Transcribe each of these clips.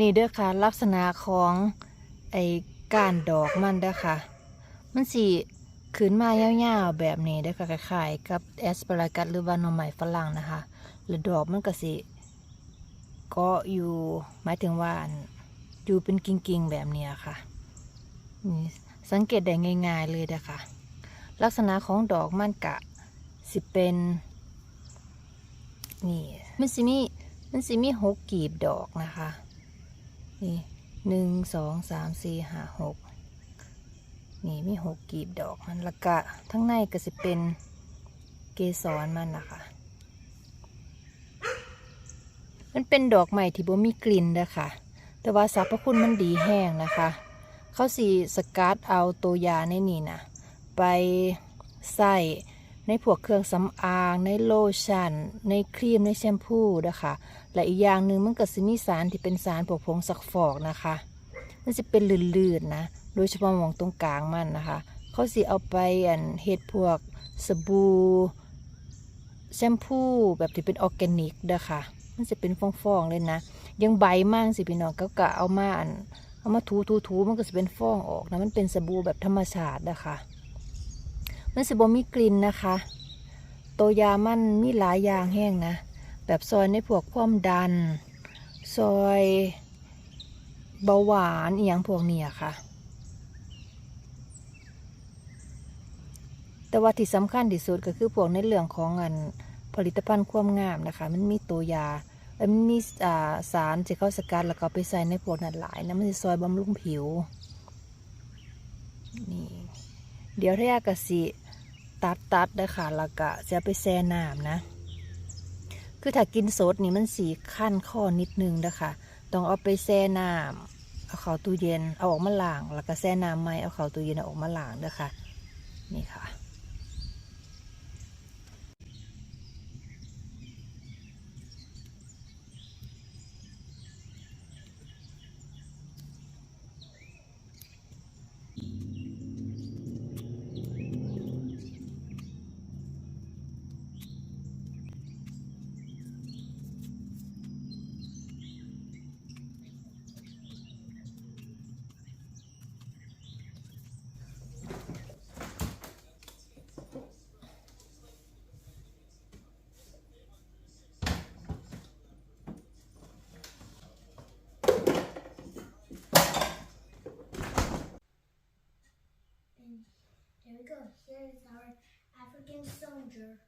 นี่เด้อค่ะ ลักษณะของไอ้ก้านดอกมันเด้อค่ะ มันสีขึ้นมายาวๆแบบนี้เด้อค่ะคล้ายๆกับแอสปารากัสหรือว่าหน่อไม้ฝรั่งนะคะแล้วดอกมันก็สิก็อยู่หมายถึงว่าอันอยู่เป็นกิ่งๆแบบนี้ค่ะนี่สังเกตได้ง่าย ๆเลยเด้อค่ะ ลักษณะของดอกมันกะสิเป็นนี่มันสิมีมันสิมีหกกีบดอกนะคะ นี่หนึ่งสองสามสี่ห้าหกนี่มีหกกีบดอกมันละกะ ทั้งในก็สิเป็นเกสรมันนะคะมันเป็นดอกใหม่ที่บ่มีกลิ่นนะคะ แต่ว่าสรรพคุณมันดีแห้งนะคะ เขาสีสกัดเอาตัวยาในนี่นะไปใส่ ในพวกเครื่องสำอาง ในโลชั่น ในครีม ในแชมพูนะคะ และอีกอย่างหนึ่งมันก็สิมีสารที่เป็นสารพวกผงซักฟอกนะคะมันจะเป็นลื่นๆนะ โดยเฉพาะมองตรงกลางมันนะคะ เขาสิเอาไปอันเฮ็ดพวกสบู่แชมพูแบบที่เป็นออร์แกนิกเด้อค่ะมันจะเป็นฟองๆเลยนะ ยังใบมั่งสิพี่น้องก็กะเอามาอันเอามาถูถูถูมันก็จะเป็นฟองออกนะ มันเป็นสบู่แบบธรรมชาตินะคะ มันสิบ่มีกลิ่นนะคะตัวยามันมีหลายอย่างแห้งนะ แบบซอยในพวกความดัน ซอยเบาหวานอหย่างพวกนี้ยค่ะ แต่ว่าที่สำคัญที่สุดก็คือพวกในเรื่องของอันผลิตภัณฑ์ความงามนะคะ มันมีตัวยามันมีาสารที่เขาสกัดแล้วก็ไปใส่ในพวกนั้นหลายนะมันจะซอยบำรุงผิว นี่ เดี๋ยวถ้ายากสิ ตัดตัดๆนะคะแล้วก็จะไปแช่น้ำนะ คือถ้ากินสดนี่มันสีขั้นข้อนิดนึงนะคะต้องเอาไปแช่น้ำเอาเข้าตู้เย็นเอาออกมาล้าง แล้วก็แช่น้ำใหม่เอาเข้าตู้เย็นเอาออกมาล้างนะคะนี่ค่ะ is our African soldier.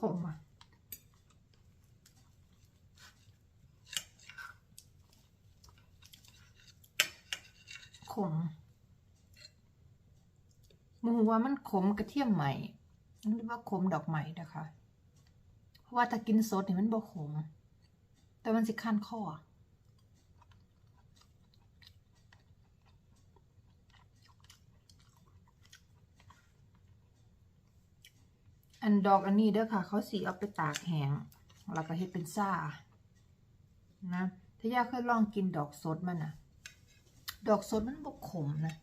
ขมอะขมหมูว่ามันขมกระเทียมใหม่นเรียกว่าขมดอกใหม่นะคะ เพราะว่าถ้ากินสดเนี่ยมันบ่ขม แต่มันสิคันคอ อันดอกอันนี้เด้อค่ะ เขาสีเอาไปตากแห้งแล้วก็เฮ็ดเป็นซ่านะถ้าอยากเคยลองกินดอกสดมันนะดอกสดมันบกขมนะ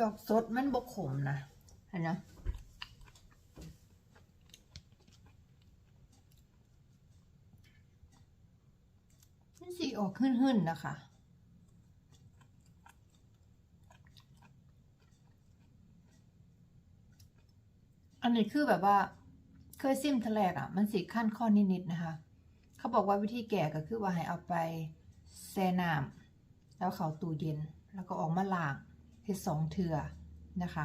ดอกสดมันบกขมนะเห็นนะมันสีออกขึ้นๆนะคะ อันนี้คือแบบว่าเคยซิมทะแลกอะ มันสีขั้นข้อนิดๆนะคะ เขาบอกว่าวิธีแก่ก็คือว่าให้เอาไปแช่น้ำแล้วเขาตู้เย็น แล้วก็ออกมาล้างเฮ็ดสองเทื่อนะคะ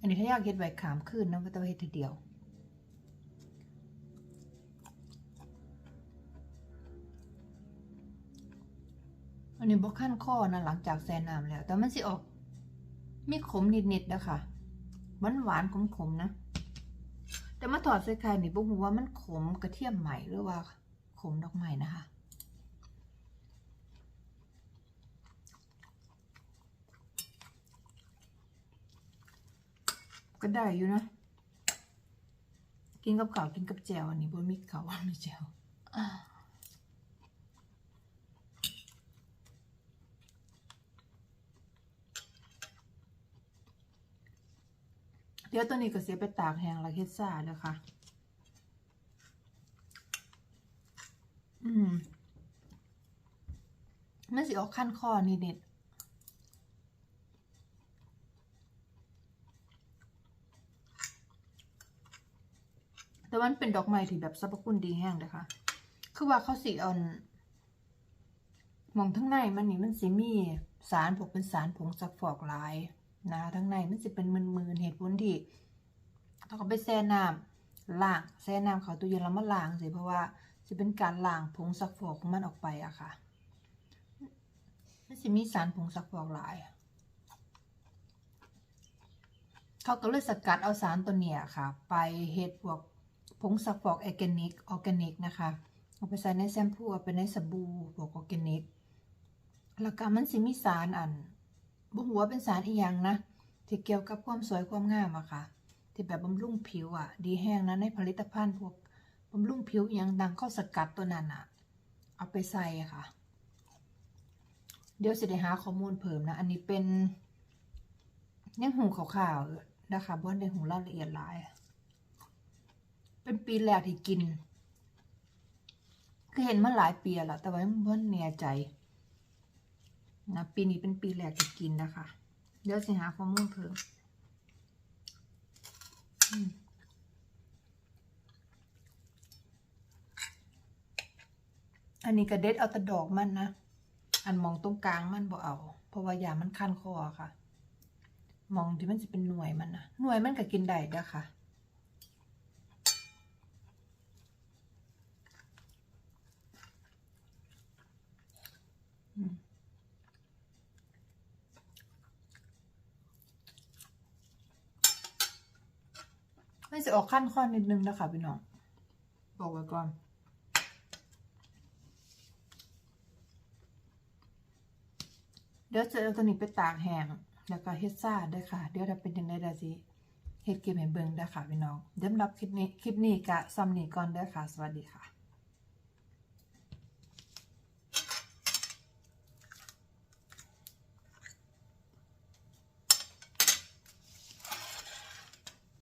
อันนี้ถ้าอยากเฮ็ดไว้ขามขึ้นนะก็ต้องเฮ็ดทีเดียวอันนี้บอกขั้นข้อนะหลังจากแช่น้ำแล้ว แต่มันสิออก มีขมนิดๆนะคะหวานหวานขมๆนะ แต่มาถอดใส่ไข่นี่บ่ฮู้ว่ามันขมกระเทียมใหม่หรือว่าขมดอกใหม่นะคะก็ได้อยู่นะ กินกับข้าวกินกับแจวอันนี้บ่มีข้าวมีแจวอ่า ดี๋ยวตัวนี้ก็เสียไปตากแห้งล้วเฮ็ดซ่าเด้อค่ะ อืมมันสิออกขั้นคอนิดๆแต่วันเป็นดอกไม้ที่แบบสรรพคุณดีแห้งเลยค่ะ คือว่าเขาสีอ่อนมองทั้งในมันนี่มันสิมีสารพวกเป็นสารผงซักฟอกลาย นะทั้งในมันสิเป็นมืนๆเหตุผลที่ต้องเอาไปแช่น้ำล้างแช่น้ำเขาตู้เย็นแล้วมาล้างสิเพราะว่าจะเป็นการล้างผงซักฟอกของมันออกไปอะค่ะมันสิมีสารผงซักฟอกหลาย เขาก็เลยสกัดเอาสารตัวเนี้ยค่ะ ไปเฮ็ดพวกผงซักฟอกออร์แกนิกออร์แกนิกนะคะเอาไปใส่ในแชมพูเอาไปในสบู่พวกออร์แกนิกแล้วก็มันสิมีสารอัน บ่หัวเป็นสารอีหยังนะ ที่เกี่ยวกับความสวยความงามอะค่ะ ที่แบบบำรุงผิวอะดีแห้งนะในผลิตภัณฑ์พวกบำรุงผิวอย่างดังข้าสกัดตัวนั้นอะเอาไปใส่อะค่ะ เดี๋ยวสิได้หาข้อมูลเพิ่มนะ อันนี้เป็นยังหูขาวๆนะคะบ่ได้หูราละเอียดหลาย เป็นปีแรกที่กิน คือเห็นมาหลายปีแล้วล่ะแต่ว่าบ่แน่ใจ นะปีนี้เป็นปีแรกที่กินนะคะ เดี๋ยวสิหาข้อมูลเพิ่มอันนี้กระเด็ดเอาต่ดอกมันนะ อันมองตรงกลางมันบ่เอา เพราะว่ายามันคันคอค่ะ มองที่มันจะเป็นหน่วยมันนะหน่วยมันก็กินได้ด้อค่ะ ไม่จะออกขั้นข้อนิดนึงนะคะพี่น้อง บอกไว้ก่อน เดี๋ยวจะเอาตัวนี้ไปตากแห้งแล้วก็เฮ็ดซ่าด้วยค่ะ เดี๋ยวถ้าเป็นยังไงดาสิเฮ็ดเกมเห็นเบิงได้ค่ะพี่น้องเดี๋ยวรับคลิปนี้คลิปนี้กะซัมนี่ก่อนได้ค่ะ สวัสดีค่ะ